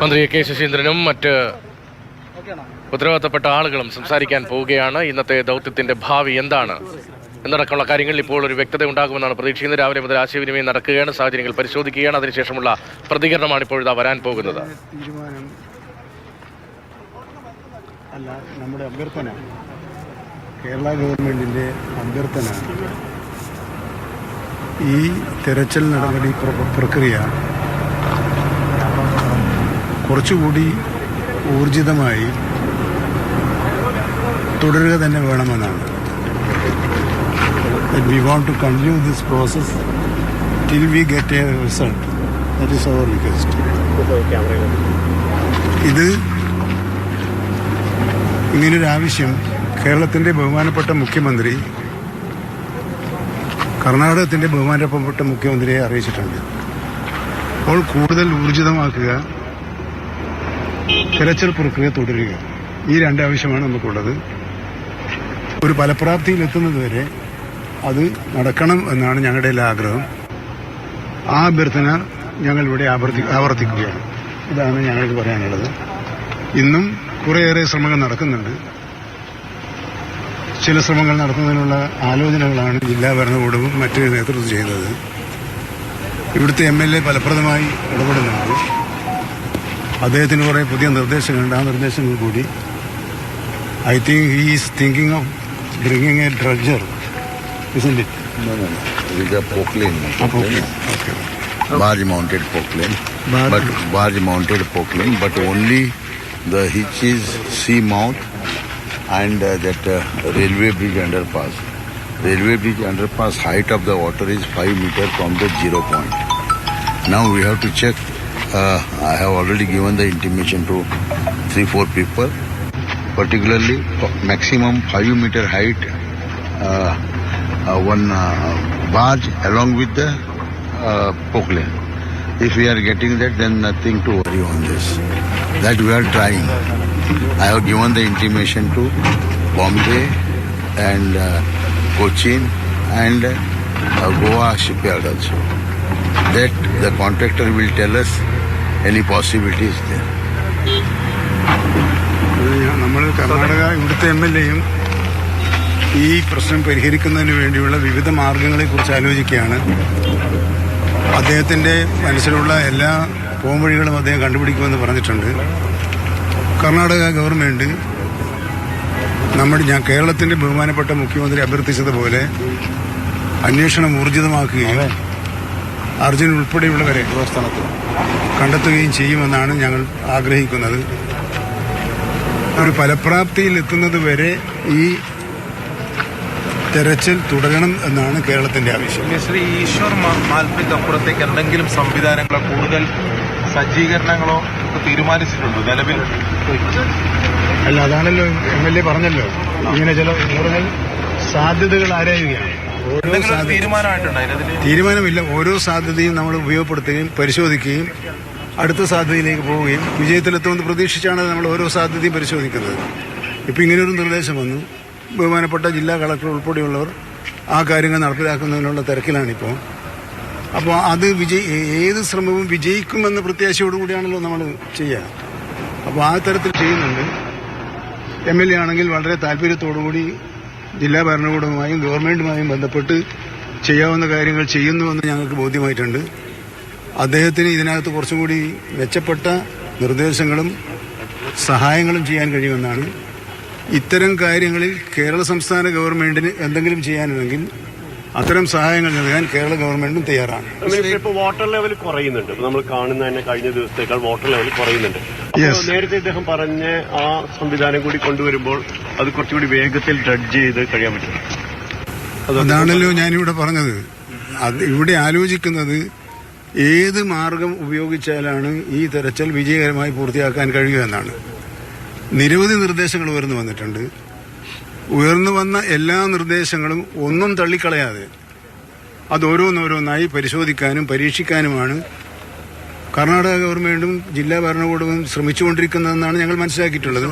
മന്ത്രി കെ ശശീന്ദ്രനും മറ്റ് ഉത്തരവാദിത്തപ്പെട്ട ആളുകളും സംസാരിക്കാൻ പോവുകയാണ്. ഇന്നത്തെ ദൗത്യത്തിന്റെ ഭാവി എന്താണ്? എന്നടക്കമുള്ള കാര്യങ്ങളിൽ ഇപ്പോൾ ഒരു വ്യക്തത ഉണ്ടാകുമെന്നാണ് പ്രതീക്ഷിക്കുന്നത്. രാവിലെ മുതൽ ആശയവിനിമയം നടക്കുകയാണ്. സാഹചര്യങ്ങൾ പരിശോധിക്കുകയാണ്. അതിനുശേഷമുള്ള പ്രതികരണമാണ് ഇപ്പോഴിതാ വരാൻ പോകുന്നത്. അല്ല നമ്മുടെ അഭ്യർത്ഥന. കേരള ഗവൺമെന്റിന്റെ അഭ്യർത്ഥന ഈ തെരച്ചിൽ നടപടി പ്ര- പ്രക്രിയ കുറച്ചുകൂടി ഊർജിതമായി തുടരുക തന്നെ വേണമെന്നാണ്. We want to continue this process till we get a result that is our request ഇത് ഇങ്ങനൊരാവശ്യം കേരളത്തിന്റെ ബഹുമാനപ്പെട്ട മുഖ്യമന്ത്രി കർണാടകത്തിന്റെ ബഹുമാനപ്പെട്ട മുഖ്യമന്ത്രിയെ അറിയിച്ചിട്ടുണ്ട്. അപ്പോൾ കൂടുതൽ ഊർജിതമാക്കുക തിരച്ചിൽ പ്രക്രിയ തുടരുക. ഈ രണ്ട് ആവശ്യമാണ് നമുക്കുള്ളത്. ഒരു ഫലപ്രാപ്തിയിൽ എത്തുന്നതുവരെ അത് നടക്കണം എന്നാണ് ഞങ്ങളുടെ എല്ലാ ആഗ്രഹം. ആ അഭ്യർത്ഥന ഞങ്ങൾ ഇവിടെ ആവർത്തി ആവർത്തിക്കുകയാണ്. ഇതാണ് ഞങ്ങൾക്ക് പറയാനുള്ളത്. ഇന്നും കുറേയേറെ ശ്രമങ്ങൾ നടക്കുന്നുണ്ട്. ചില ശ്രമങ്ങൾ നടത്തുന്നതിനുള്ള ആലോചനകളാണ് ജില്ലാ ഭരണകൂടവും മറ്റ് നേതൃത്വം ചെയ്യുന്നത്. ഇവിടുത്തെ എം എൽ എ ഫലപ്രദമായി ഇടപെടുന്നുണ്ട്. അദ്ദേഹത്തിന് കുറേ പുതിയ നിർദ്ദേശങ്ങളുണ്ട് ആ നിർദ്ദേശങ്ങൾ കൂടി I think he is thinking of bringing a dredger isn't it No, no, no. It is a pokelane. Okay okay Barge mounted pokelane. Barge- But barge mounted pokelane, but only the hitch is sea mount and uh, that uh, railway bridge underpass. Railway bridge underpass height of the water is 5 meter from the zero point. Now we have to check. Uh, I have already given the intimation to three, four people, particularly maximum 5 meter height uh, uh, one uh, barge along with the uh. If we are getting that, then nothing to worry on this. That we are trying. I have given the intimation to Bombay and uh, Cochin and uh, Goa shipyard also. That the contractor will tell us any possibilities there. നമ്മൾ കർണാടക ഇവിടുത്തെ M L എയും ഈ പ്രശ്നം പരിഹരിക്കുന്നതിന് വേണ്ടിയുള്ള വിവിധ മാർഗങ്ങളെ കുറിച്ച് ആലോചിക്കുകയാണ്. അദ്ദേഹത്തിന്റെ മനസ്സിലുള്ള എല്ലാ പോംവഴികളും അദ്ദേഹം കണ്ടുപിടിക്കുമെന്ന് പറഞ്ഞിട്ടുണ്ട്. കർണാടക ഗവൺമെന്റ് നമ്മുടെ ഞാൻ കേരളത്തിന്റെ ബഹുമാനപ്പെട്ട മുഖ്യമന്ത്രി അഭ്യർത്ഥിച്ചതുപോലെ അന്വേഷണം ഊർജിതമാക്കുകയും അർജുൻ ഉൾപ്പെടെയുള്ളവരെ കണ്ടെത്തുകയും ചെയ്യുമെന്നാണ് ഞങ്ങൾ ആഗ്രഹിക്കുന്നത്. ഒരു ഫലപ്രാപ്തിയിൽ എത്തുന്നത് വരെ ഈ തെരച്ചിൽ തുടരണം എന്നാണ് കേരളത്തിന്റെ ആവശ്യം. ശ്രീ ഈശ്വർ മാ- മാൽപ്പയ്ക്ക് അപ്പുറത്തേക്ക് എന്തെങ്കിലും സംവിധാനങ്ങളോ കൂടുതൽ സജ്ജീകരണങ്ങളോ തീരുമാനിച്ചിട്ടുണ്ട് നിലവിൽ? അല്ല അതാണല്ലോ എം എൽ എ പറഞ്ഞല്ലോ. ഇങ്ങനെ ചില കൂടുതൽ സാധ്യതകൾ ആരായുകയാണ്? ഓരോ തീരുമാനമില്ല. ഓരോ സാധ്യതയും നമ്മൾ ഉപയോഗപ്പെടുത്തുകയും പരിശോധിക്കുകയും അടുത്ത സാധ്യതയിലേക്ക് പോവുകയും വിജയത്തിലെത്തുമെന്ന് പ്രതീക്ഷിച്ചാണ് നമ്മൾ ഓരോ സാധ്യതയും പരിശോധിക്കുന്നത്. ഇപ്പം ഇങ്ങനെയൊരു നിർദ്ദേശം വന്നു. ബഹുമാനപ്പെട്ട ജില്ലാ കളക്ടർ ഉൾപ്പെടെയുള്ളവർ ആ കാര്യങ്ങൾ നടപ്പിലാക്കുന്നതിനുള്ള തിരക്കിലാണിപ്പോൾ അപ്പോൾ അത് വിജയി ഏത് ശ്രമവും വിജയിക്കുമെന്ന പ്രത്യാശയോടുകൂടിയാണല്ലോ നമ്മൾ ചെയ്യുക. അപ്പോൾ ആ തരത്തിൽ ചെയ്യുന്നുണ്ട്. എം എൽ എ ആണെങ്കിൽ വളരെ താല്പര്യത്തോടുകൂടി ജില്ലാ ഭരണകൂടവുമായും ഗവൺമെന്റുമായും ബന്ധപ്പെട്ട് ചെയ്യാവുന്ന കാര്യങ്ങൾ ചെയ്യുന്നുവെന്ന് ഞങ്ങൾക്ക് ബോധ്യമായിട്ടുണ്ട്. അദ്ദേഹത്തിന് ഇതിനകത്ത് കുറച്ചുകൂടി മെച്ചപ്പെട്ട നിർദ്ദേശങ്ങളും സഹായങ്ങളും ചെയ്യാൻ കഴിയുമെന്നാണ്. ഇത്തരം കാര്യങ്ങളിൽ കേരള സംസ്ഥാന ഗവൺമെന്റിന് എന്തെങ്കിലും ചെയ്യാനുണ്ടെങ്കിൽ അത്തരം സഹായങ്ങൾ നൽകാൻ കേരള ഗവൺമെന്റും തയ്യാറാണ്. ഇപ്പൊ വാട്ടർ ലെവൽ കുറയുന്നുണ്ട്. നമ്മൾ കാണുന്ന തന്നെ കഴിഞ്ഞ ദിവസത്തേക്കാൾ വാട്ടർ ലെവൽ കുറയുന്നുണ്ട്. നേരത്തെ ഇദ്ദേഹം പറഞ്ഞ ആ സംവിധാനം കൂടി കൊണ്ടുവരുമ്പോൾ അത് കുറച്ചുകൂടി വേഗത്തിൽ ഡ്രഡ്ജ് ചെയ്ത് കഴിയാൻ പറ്റും. അതാണല്ലോ ഞാനിവിടെ പറഞ്ഞത്. അത് ഇവിടെ ആലോചിക്കുന്നത് ഏത് മാർഗം ഉപയോഗിച്ചാലാണ് ഈ തെരച്ചിൽ വിജയകരമായി പൂർത്തിയാക്കാൻ കഴിയുക എന്നാണ്. നിരവധി നിർദ്ദേശങ്ങൾ ഉയർന്നു വന്നിട്ടുണ്ട്. ഉയർന്നു വന്ന എല്ലാ നിർദ്ദേശങ്ങളും ഒന്നും തള്ളിക്കളയാതെ അത് ഓരോന്നോരോന്നായി പരിശോധിക്കാനും പരീക്ഷിക്കാനുമാണ് കർണാടക ഗവൺമെന്റും ജില്ലാ ഭരണകൂടവും ശ്രമിച്ചുകൊണ്ടിരിക്കുന്നതെന്നാണ് ഞങ്ങൾ മനസ്സിലാക്കിയിട്ടുള്ളത്.